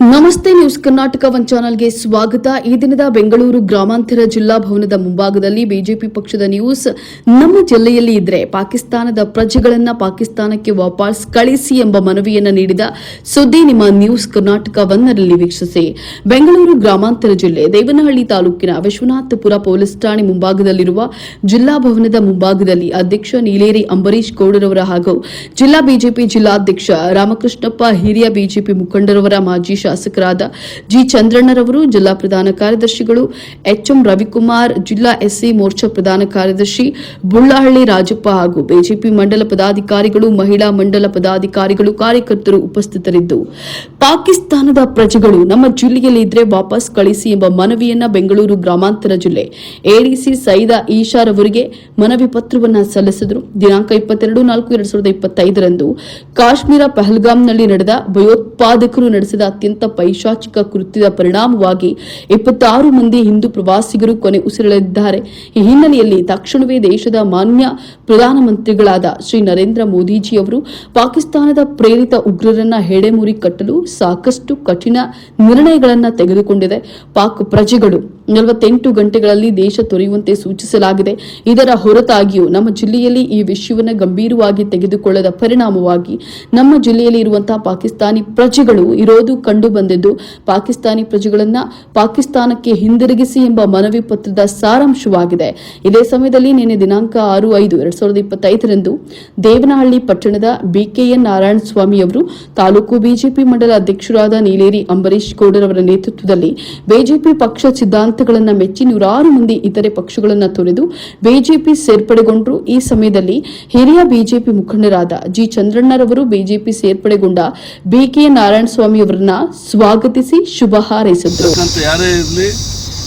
ನಮಸ್ತೆ news Karnataka one ಚಾನಲ್ಗೆ ಸ್ವಾಗತ. ಈ ದಿನದ ಬೆಂಗಳೂರು ಗ್ರಾಮಾಂತರ ಜಿಲ್ಲಾ ಭವನದ ಮುಂಭಾಗದಲ್ಲಿ ಬಿಜೆಪಿ ಪಕ್ಷದ ನ್ಯೂಸ್. ನಮ್ಮ ಜಿಲ್ಲೆಯಲ್ಲಿ ಇದ್ರೆ ಪಾಕಿಸ್ತಾನದ ಪ್ರಜೆಗಳನ್ನ ಪಾಕಿಸ್ತಾನಕ್ಕೆ ವಾಪಸ್ ಕಳಿಸಿ ಎಂಬ ಮನವಿಯನ್ನ ನೀಡಿದ ಸುದ್ದಿ ನಿಮ್ಮ ನ್ಯೂಸ್ ಕರ್ನಾಟಕ ಒನ್ನರಲ್ಲಿ ವೀಕ್ಷಿಸಿ. ಬೆಂಗಳೂರು ಗ್ರಾಮಾಂತರ ಜಿಲ್ಲೆ ದೇವನಹಳ್ಳಿ ತಾಲೂಕಿನ ವಿಶ್ವನಾಥಪುರ ಪೊಲೀಸ್ ಠಾಣೆ ಮುಂಭಾಗದಲ್ಲಿರುವ ಜಿಲ್ಲಾ ಭವನದ ಮುಂಭಾಗದಲ್ಲಿ ಅಧ್ಯಕ್ಷ ನೀಲೇರಿ ಅಂಬರೀಶ್ ಗೌಡರವರ ಹಾಗೂ ಜಿಲ್ಲಾ ಬಿಜೆಪಿ ಜಿಲ್ಲಾಧ್ಯಕ್ಷ ರಾಮಕೃಷ್ಣಪ್ಪ, ಹಿರಿಯ ಬಿಜೆಪಿ ಮುಖಂಡರವರ ಮಾಜಿ ಶಾಸಕರಾದ ಜಿ ಚಂದ್ರಣ್ಣರವರು, ಜಿಲ್ಲಾ ಪ್ರಧಾನ ಕಾರ್ಯದರ್ಶಿಗಳು, ಎಚ್ಎಂ ರವಿಕುಮಾರ್, ಜಿಲ್ಲಾ ಎಸ್ಸಿ ಮೋರ್ಚಾ ಪ್ರಧಾನ ಕಾರ್ಯದರ್ಶಿ ಬುಳ್ಳಹಳ್ಳಿ ರಾಜಪ್ಪ ಹಾಗೂ ಬಿಜೆಪಿ ಮಂಡಲ ಪದಾಧಿಕಾರಿಗಳು, ಮಹಿಳಾ ಮಂಡಲ ಪದಾಧಿಕಾರಿಗಳು, ಕಾರ್ಯಕರ್ತರು ಉಪಸ್ಥಿತರಿದ್ದು. ಪಾಕಿಸ್ತಾನದ ಪ್ರಜೆಗಳು ನಮ್ಮ ಜಿಲ್ಲೆಯಲ್ಲಿ ಇದ್ರೆ ವಾಪಸ್ ಕಳಿಸಿ ಎಂಬ ಮನವಿಯನ್ನ ಬೆಂಗಳೂರು ಗ್ರಾಮಾಂತರ ಜಿಲ್ಲೆ ಎಡಿಸಿ ಸೈದಾ ಈಶಾರ್ ಅವರಿಗೆ ಮನವಿ ಪತ್ರವನ್ನ ಸಲ್ಲಿಸಿದರು. ದಿನಾಂಕ ಇಪ್ಪತ್ತೆರಡು ನಾಲ್ಕು ಎರಡ್ ಸಾವಿರದ ಇಪ್ಪತ್ತೈದರಂದು ಕಾಶ್ಮೀರ ಪಹಲ್ಗಾಮ್ನಲ್ಲಿ ನಡೆದ ಭಯೋತ್ಪಾದಕರು ನಡೆಸಿದ ಅತ್ಯಂತ ಪೈಶಾಚಿಕ ಕೃತ್ಯದ ಪರಿಣಾಮವಾಗಿ ಇಪ್ಪತ್ತಾರು ಮಂದಿ ಹಿಂದೂ ಪ್ರವಾಸಿಗರು ಕೊನೆ ಉಸಿರೆಳೆದಿದ್ದಾರೆ. ಈ ಹಿನ್ನೆಲೆಯಲ್ಲಿ ತಕ್ಷಣವೇ ದೇಶದ ಮಾನ್ಯ ಪ್ರಧಾನಮಂತ್ರಿಗಳಾದ ಶ್ರೀ ನರೇಂದ್ರ ಮೋದಿಜಿ ಅವರು ಪಾಕಿಸ್ತಾನದ ಪ್ರೇರಿತ ಉಗ್ರರನ್ನ ಹೆಡೆಮುರಿ ಕಟ್ಟಲು ಸಾಕಷ್ಟು ಕಠಿಣ ನಿರ್ಣಯಗಳನ್ನ ತೆಗೆದುಕೊಂಡಿದೆ. ಪಾಕ್ ಪ್ರಜೆಗಳು ನಲವತ್ತೆಂಟು ಗಂಟೆಗಳಲ್ಲಿ ದೇಶ ತೊರೆಯುವಂತೆ ಸೂಚಿಸಲಾಗಿದೆ. ಇದರ ಹೊರತಾಗಿಯೂ ನಮ್ಮ ಜಿಲ್ಲೆಯಲ್ಲಿ ಈ ವಿಷಯವನ್ನು ಗಂಭೀರವಾಗಿ ತೆಗೆದುಕೊಳ್ಳದ ಪರಿಣಾಮವಾಗಿ ನಮ್ಮ ಜಿಲ್ಲೆಯಲ್ಲಿ ಇರುವಂತಹ ಪಾಕಿಸ್ತಾನಿ ಪ್ರಜೆಗಳು ಇರೋದು ಕಂಡು ಬಂದಿದ್ದು ಪಾಕಿಸ್ತಾನಿ ಪ್ರಜೆಗಳನ್ನ ಪಾಕಿಸ್ತಾನಕ್ಕೆ ಹಿಂದಿರುಗಿಸಿ ಎಂಬ ಮನವಿ ಪತ್ರದ ಸಾರಾಂಶವಾಗಿದೆ. ಇದೇ ಸಮಯದಲ್ಲಿ ನಿನ್ನೆ ದಿನಾಂಕ ಆರು ಐದು ಎರಡ್ ಸಾವಿರದ ಇಪ್ಪತ್ತೈದರಂದು ದೇವನಹಳ್ಳಿ ಪಟ್ಟಣದ ಬಿಕೆಎನ್ ನಾರಾಯಣ ಸ್ವಾಮಿ ಅವರು ತಾಲೂಕು ಬಿಜೆಪಿ ಮಂಡಲ ಅಧ್ಯಕ್ಷರಾದ ನೀಲೇರಿ ಅಂಬರೀಶ್ ಅವರ ನೇತೃತ್ವದಲ್ಲಿ ಬಿಜೆಪಿ ಪಕ್ಷ ಸಿದ್ಧಾಂತಗಳನ್ನು ಮೆಚ್ಚಿ ನೂರಾರು ಮಂದಿ ಇತರೆ ಪಕ್ಷಗಳನ್ನು ತೊರೆದು ಬಿಜೆಪಿ ಸೇರ್ಪಡೆಗೊಂಡರು. ಈ ಸಮಯದಲ್ಲಿ ಹಿರಿಯ ಬಿಜೆಪಿ ಮುಖಂಡರಾದ ಜಿ ಚಂದ್ರಣ್ಣರವರು ಬಿಜೆಪಿ ಸೇರ್ಪಡೆಗೊಂಡ ಬಿಕೆ ನಾರಾಯಣಸ್ವಾಮಿ ಅವರನ್ನ ಸ್ವಾಗತಿಸಿ ಶುಭ ಹಾರೈಸಿದರು. ಯಾರೇ ಇರಲಿ,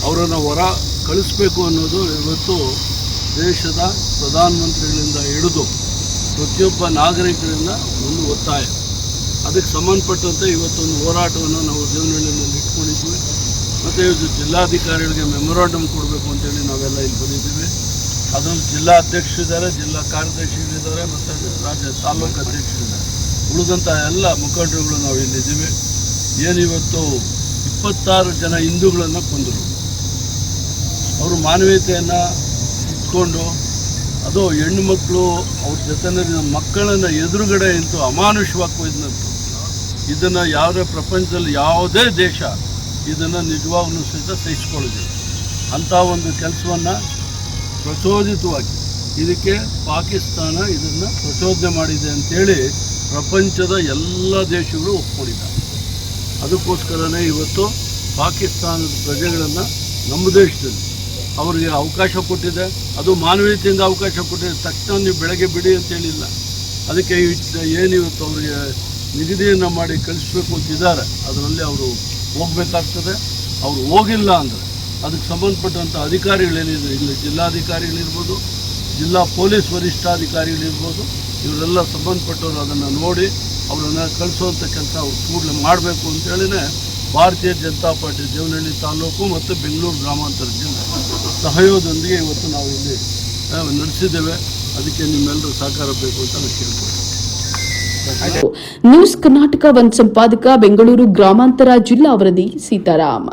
ಅವರನ್ನು ಹೊರ ಕಳಿಸ್ಬೇಕು ಅನ್ನೋದು ಇವತ್ತು ದೇಶದ ಪ್ರಧಾನಮಂತ್ರಿಗಳಿಂದ ಹಿಡಿದು ಪ್ರತಿಯೊಬ್ಬ ನಾಗರಿಕರಿಂದ ಒಂದು ಒತ್ತಾಯ. ಅದಕ್ಕೆ ಸಂಬಂಧಪಟ್ಟಂತೆ ಇವತ್ತೊಂದು ಹೋರಾಟವನ್ನು ನಾವು ದೇವನಹಳ್ಳಿನಲ್ಲಿ ಇಟ್ಕೊಂಡಿದ್ವಿ ಮತ್ತು ಇವತ್ತು ಜಿಲ್ಲಾಧಿಕಾರಿಗಳಿಗೆ ಮೆಮೊರಾಂಡಮ್ ಕೊಡಬೇಕು ಅಂತೇಳಿ ನಾವೆಲ್ಲ ಇಲ್ಲಿ ಬಂದಿದ್ದೀವಿ. ಅದೊಂದು ಜಿಲ್ಲಾ ಅಧ್ಯಕ್ಷರಿದ್ದಾರೆ ಜಿಲ್ಲಾ ಕಾರ್ಯದರ್ಶಿಗಳಿದ್ದಾರೆ ಮತ್ತು ರಾಜ್ಯ ತಾಲೂಕು ಅಧ್ಯಕ್ಷರಿದ್ದಾರೆ ಉಳಿದಂಥ ಎಲ್ಲ ಮುಖಂಡರುಗಳು ನಾವು ಇಲ್ಲಿದ್ದೀವಿ. ಏನಿವತ್ತು ಇಪ್ಪತ್ತಾರು ಜನ ಹಿಂದೂಗಳನ್ನು ಕೊಂದರು. ಅವರು ಮಾನವೀಯತೆಯನ್ನು ಇಟ್ಕೊಂಡು ಅದು ಹೆಣ್ಣು ಮಕ್ಕಳು ಅವ್ರ ಜೊತೆಯಲ್ಲಿ ಮಕ್ಕಳನ್ನು ಎದುರುಗಡೆ ಇಂತು ಅಮಾನುಷವಾಗಿ ಕೊಯ್ದಂತು ಇದನ್ನು ಯಾವುದೇ ಪ್ರಪಂಚದಲ್ಲಿ ಯಾವುದೇ ದೇಶ ಇದನ್ನು ನಿಜವಾಗ್ಲೂ ಸಹಿತ ಸಹಿಸ್ಕೊಳ್ಳೋದಿಲ್ಲ ಅಂಥ ಒಂದು ಕೆಲಸವನ್ನು ಪ್ರಚೋದಿತವಾಗಿ ಇದಕ್ಕೆ ಪಾಕಿಸ್ತಾನ ಇದನ್ನು ಪ್ರಚೋದನೆ ಮಾಡಿದೆ ಅಂತೇಳಿ ಪ್ರಪಂಚದ ಎಲ್ಲ ದೇಶಗಳು ಒಪ್ಕೊಂಡಿದ್ದಾರೆ. ಅದಕ್ಕೋಸ್ಕರನೇ ಇವತ್ತು ಪಾಕಿಸ್ತಾನದ ಪ್ರಜೆಗಳನ್ನು ನಮ್ಮ ದೇಶದಲ್ಲಿ ಅವರಿಗೆ ಅವಕಾಶ ಕೊಟ್ಟಿದೆ. ಅದು ಮಾನವೀಯತೆಯಿಂದ ಅವಕಾಶ ಕೊಟ್ಟಿದೆ. ತಕ್ಷಣ ನೀವು ಬೆಳಗ್ಗೆ ಬಿಡಿ ಅಂತ ಹೇಳಿಲ್ಲ. ಅದಕ್ಕೆ ಏನು ಏನಿವತ್ತು ಅವರಿಗೆ ನಿಗದಿಯನ್ನು ಮಾಡಿ ಕಳಿಸ್ಬೇಕು ಅಂತಿದ್ದಾರೆ ಅದರಲ್ಲಿ ಅವರು ಹೋಗಬೇಕಾಗ್ತದೆ. ಅವರು ಹೋಗಿಲ್ಲ ಅಂದರೆ ಅದಕ್ಕೆ ಸಂಬಂಧಪಟ್ಟಂಥ ಅಧಿಕಾರಿಗಳೇನಿದ್ರು, ಇಲ್ಲಿ ಜಿಲ್ಲಾಧಿಕಾರಿಗಳಿರ್ಬೋದು, ಜಿಲ್ಲಾ ಪೊಲೀಸ್ ವರಿಷ್ಠಾಧಿಕಾರಿಗಳಿರ್ಬೋದು, ಇವರೆಲ್ಲ ಸಂಬಂಧಪಟ್ಟವರು ಅದನ್ನು ನೋಡಿ ಅವರನ್ನು ಕಳಿಸುವಂಥ ಕೆಲಸ ಅವ್ರು ಕೂಡಲೇ ಮಾಡಬೇಕು ಅಂತೇಳಿನೇ ಭಾರತೀಯ ಜನತಾ ಪಾರ್ಟಿ ದೇವನಹಳ್ಳಿ ತಾಲೂಕು ಮತ್ತು ಬೆಂಗಳೂರು ಗ್ರಾಮಾಂತರ ಜಿಲ್ಲೆ. ಸಹಯೋಗದೊಂದಿಗೆ ಇವತ್ತು ನಾವು ಇಲ್ಲಿ ನಡೆಸಿದ್ದೇವೆ. ಅದಕ್ಕೆ ನಿಮ್ಮೆಲ್ಲರೂ ಸಹಕಾರ ಬೇಕು ಅಂತ ನಾನು ಕೇಳ್ಕೊಳ್ತೀನಿ. ನ್ಯೂಸ್ ಕರ್ನಾಟಕ ಒನ್ ಸಂಪಾದಕ ಬೆಂಗಳೂರು ಗ್ರಾಮಾಂತರ ಜಿಲ್ಲಾ ವರದಿ ಸೀತಾರಾಮ್.